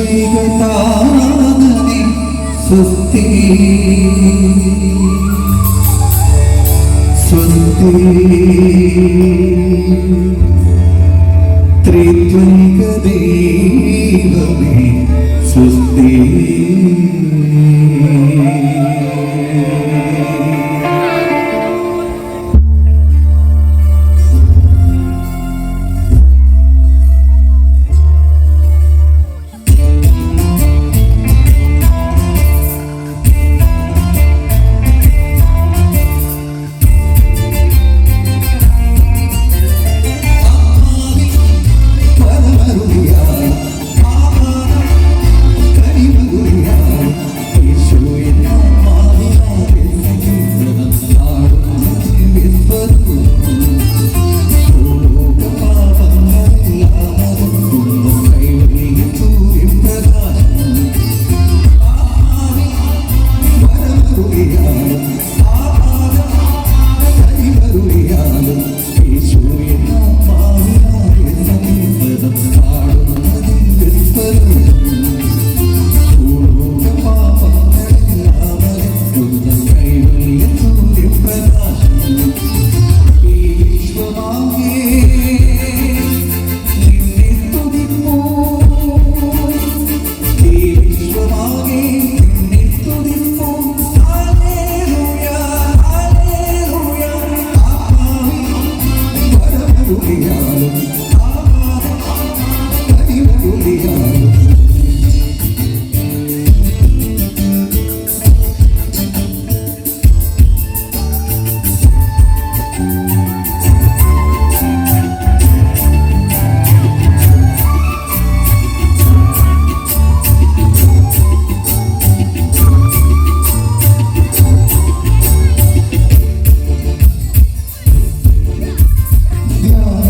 വിശ്വൈകതാനദി സ്വസ്തി. സ്വസ്തി. ത്രിത്വൈക ദൈവമേ.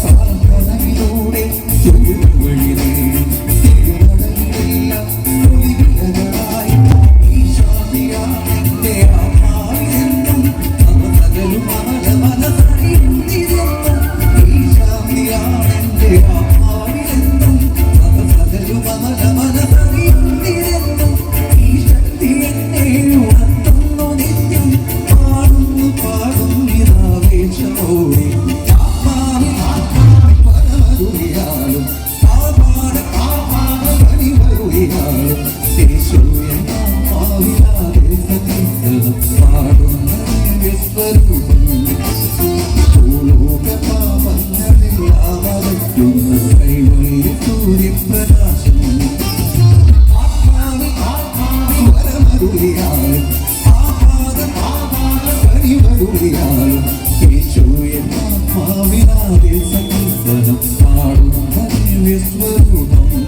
സാധനയിലൂടെ ചുരുവഴി സ്വരൂപം ഭൂലോക പാപങ്ങളെല്ലാം അകറ്റുന്ന